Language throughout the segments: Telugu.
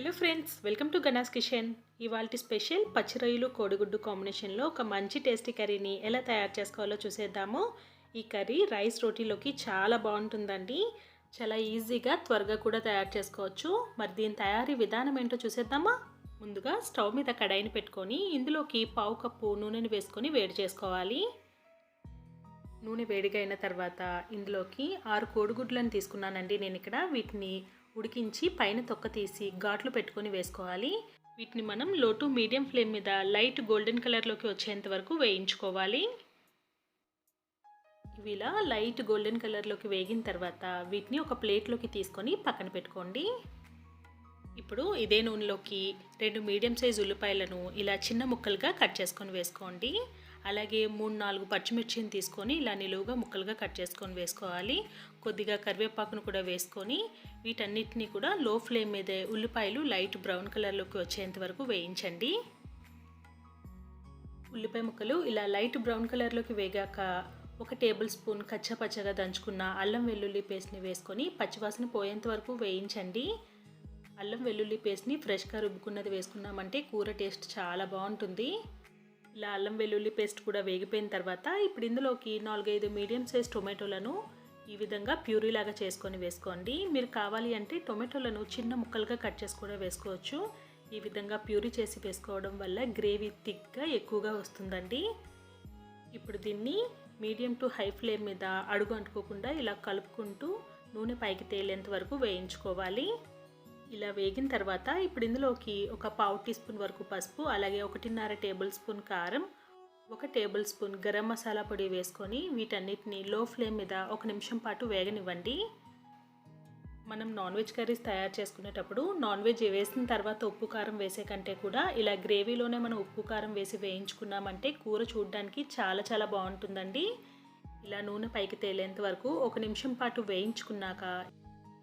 Hello friends welcome to Gana's kitchen ఇవాళ స్పెషల్ పచ్చి రొయ్యలు కోడిగుడ్డు కాంబినేషన్లో ఒక మంచి టేస్టీ కర్రీని ఎలా తయారు చేసుకోవాలో చూసేద్దాము. ఈ కర్రీ రైస్ రోటీలోకి చాలా బాగుంటుందండి. చాలా ఈజీగా త్వరగా కూడా తయారు చేసుకోవచ్చు. మరి దీని తయారీ విధానం ఏంటో చూసేద్దామా? ముందుగా స్టవ్ మీద కడాయిని పెట్టుకొని ఇందులోకి పావు కప్పు నూనెని వేసుకొని వేడి చేసుకోవాలి. నూనె వేడిగా అయిన తర్వాత ఇందులోకి ఆరు కోడిగుడ్లను తీసుకున్నానండి నేను ఇక్కడ వీటిని ఉడికించి పైన తొక్క తీసి ఘాట్లు పెట్టుకొని వేసుకోవాలి. వీటిని మనం లో టు మీడియం ఫ్లేమ్ మీద లైట్ గోల్డెన్ కలర్లోకి వచ్చేంత వరకు వేయించుకోవాలి. ఇవి ఇలా లైట్ గోల్డెన్ కలర్లోకి వేగిన తర్వాత వీటిని ఒక ప్లేట్లోకి తీసుకొని పక్కన పెట్టుకోండి. ఇప్పుడు ఇదే నూనెలోకి రెండు మీడియం సైజ్ ఉల్లిపాయలను ఇలా చిన్న ముక్కలుగా కట్ చేసుకొని వేసుకోండి. అలాగే మూడు నాలుగు పచ్చిమిర్చిని తీసుకొని ఇలా నిలువుగా ముక్కలుగా కట్ చేసుకొని వేసుకోవాలి. కొద్దిగా కరివేపాకును కూడా వేసుకొని వీటన్నిటిని కూడా లో ఫ్లేమ్ మీదే ఉల్లిపాయలు లైట్ బ్రౌన్ కలర్లోకి వచ్చేంత వరకు వేయించండి. ఉల్లిపాయ ముక్కలు ఇలా లైట్ బ్రౌన్ కలర్లోకి వేగాక ఒక టేబుల్ స్పూన్ కచ్చపచ్చగా దంచుకున్న అల్లం వెల్లుల్లి పేస్ట్ని వేసుకొని పచ్చివాసన పోయేంత వరకు వేయించండి. అల్లం వెల్లుల్లి పేస్ట్ని ఫ్రెష్గా రుబ్బుకున్నది వేసుకున్నామంటే కూర టేస్ట్ చాలా బాగుంటుంది. ఇలా అల్లం వెల్లుల్లి పేస్ట్ కూడా వేగిపోయిన తర్వాత ఇప్పుడు ఇందులోకి నాలుగైదు మీడియం సైజ్ టొమాటోలను ఈ విధంగా ప్యూరీ లాగా చేసుకొని వేసుకోండి. మీరు కావాలి అంటే టొమాటోలను చిన్న ముక్కలుగా కట్ చేసి కూడా వేసుకోవచ్చు. ఈ విధంగా ప్యూరీ చేసి వేసుకోవడం వల్ల గ్రేవీ థిక్గా ఎక్కువగా వస్తుందండి. ఇప్పుడు దీన్ని మీడియం టు హై ఫ్లేమ్ మీద అడుగు అంటుకోకుండా ఇలా కలుపుకుంటూ నూనె పైకి తేలేంత వరకు వేయించుకోవాలి. ఇలా వేగిన తర్వాత ఇప్పుడు ఇందులోకి ఒక పావు టీ స్పూన్ వరకు పసుపు అలాగే ఒకటిన్నర టేబుల్ స్పూన్ కారం ఒక టేబుల్ స్పూన్ గరం మసాలా పొడి వేసుకొని వీటన్నిటిని లో ఫ్లేమ్ మీద ఒక నిమిషం పాటు వేగనివ్వండి. మనం నాన్ వెజ్ కర్రీస్ తయారు చేసుకునేటప్పుడు నాన్ వెజ్ వేసిన తర్వాత ఉప్పు కారం వేసే కంటే కూడా ఇలా గ్రేవీలోనే మనం ఉప్పు కారం వేసి వేయించుకున్నామంటే కూర చూడడానికి చాలా చాలా బాగుంటుందండి. ఇలా నూనె పైకి తేలేంత వరకు ఒక నిమిషం పాటు వేయించుకున్నాక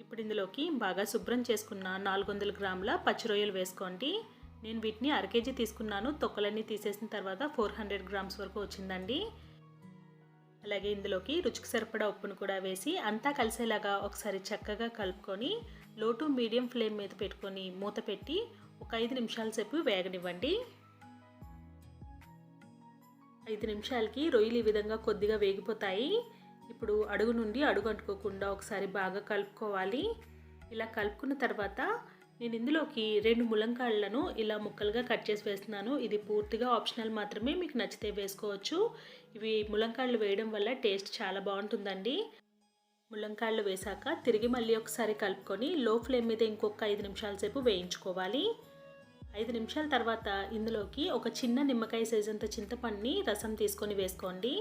ఇప్పుడు ఇందులోకి బాగా శుభ్రం చేసుకున్న నాలుగు వందల గ్రాముల పచ్చి రొయ్యలు వేసుకోండి. నేను వీటిని అర కేజీ తీసుకున్నాను. తొక్కలన్నీ తీసేసిన తర్వాత ఫోర్ హండ్రెడ్ గ్రామ్స్ వరకు వచ్చిందండి. అలాగే ఇందులోకి రుచికి సరిపడా ఉప్పును కూడా వేసి అంతా కలిసేలాగా ఒకసారి చక్కగా కలుపుకొని లో టు మీడియం ఫ్లేమ్ మీద పెట్టుకొని మూత పెట్టి ఒక ఐదు నిమిషాల సేపు వేగనివ్వండి. ఐదు నిమిషాలకి రొయ్యలు ఈ విధంగా కొద్దిగా వేగిపోతాయి. ఇప్పుడు అడుగు నుండి అడుగు అంటుకోకుండా ఒకసారి బాగా కలుపుకోవాలి. ఇలా కలుపుకున్న తర్వాత నేను ఇందులోకి రెండు ములంకాళ్ళను ఇలా ముక్కలుగా కట్ చేసి వేస్తున్నాను. ఇది పూర్తిగా ఆప్షనల్ మాత్రమే మీకు నచ్చితే వేసుకోవచ్చు. ఇవి ములంకాళ్ళు వేయడం వల్ల టేస్ట్ చాలా బాగుంటుందండి. ములంకాళ్ళు వేశాక తిరిగి మళ్ళీ ఒకసారి కలుపుకొని లో ఫ్లేమ్ మీద ఇంకొక ఐదు నిమిషాల సేపు వేయించుకోవాలి. ఐదు నిమిషాల తర్వాత ఇందులోకి ఒక చిన్న నిమ్మకాయ సైజ్ అంత చింతపండుని రసం తీసుకొని వేసుకోండి.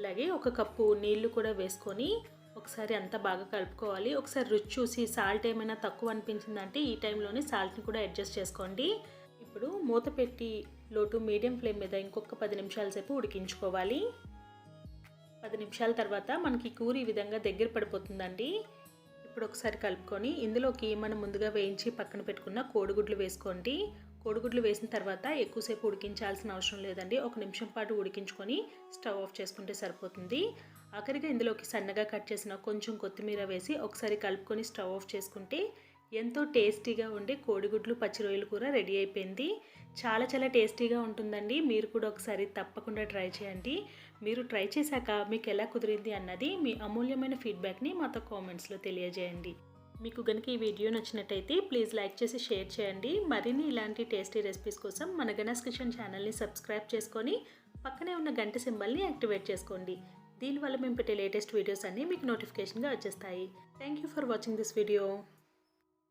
అలాగే ఒక కప్పు నీళ్ళు కూడా వేసుకొని ఒకసారి అంతా బాగా కలుపుకోవాలి. ఒకసారి రుచి చూసి సాల్ట్ ఏమైనా తక్కువ అనిపించిందంటే ఈ టైంలోనే సాల్ట్ని కూడా అడ్జస్ట్ చేసుకోండి. ఇప్పుడు మూత పెట్టి లోటు మీడియం ఫ్లేమ్ మీద ఇంకొక పది నిమిషాల సేపు ఉడికించుకోవాలి. పది నిమిషాల తర్వాత మనకి కూర ఈ విధంగా దగ్గర పడిపోతుందండి. ఇప్పుడు ఒకసారి కలుపుకొని ఇందులోకి మనం ముందుగా వేయించి పక్కన పెట్టుకున్న కోడిగుడ్లు వేసుకోండి. కోడిగుడ్లు వేసిన తర్వాత ఎక్కువసేపు ఉడికించాల్సిన అవసరం లేదండి. ఒక నిమిషం పాటు ఉడికించుకొని స్టవ్ ఆఫ్ చేసుకుంటే సరిపోతుంది. ఆఖరిగా ఇందులోకి సన్నగా కట్ చేసిన కొంచెం కొత్తిమీర వేసి ఒకసారి కలుపుకొని స్టవ్ ఆఫ్ చేసుకుంటే ఎంతో టేస్టీగా ఉండే కోడిగుడ్లు పచ్చి రొయ్యలు కూర రెడీ అయిపోయింది. చాలా చాలా టేస్టీగా ఉంటుందండి. మీరు కూడా ఒకసారి తప్పకుండా ట్రై చేయండి. మీరు ట్రై చేశాక మీకు ఎలా కుదిరింది అన్నది మీ అమూల్యమైన ఫీడ్బ్యాక్ని మాతో కామెంట్స్లో తెలియజేయండి. మీకు కనుక ఈ వీడియో నచ్చినట్టయితే ప్లీజ్ లైక్ చేసి షేర్ చేయండి. మరిన్ని ఇలాంటి టేస్టీ రెసిపీస్ కోసం మన గణస్ కిచెన్ ఛానల్ని సబ్స్క్రైబ్ చేసుకొని పక్కనే ఉన్న గంట సింబల్ని యాక్టివేట్ చేసుకోండి. దీనివల్ల మేము పెట్టే లేటెస్ట్ వీడియోస్ అన్నీ మీకు నోటిఫికేషన్గా వచ్చేస్తాయి. Thank you for watching this video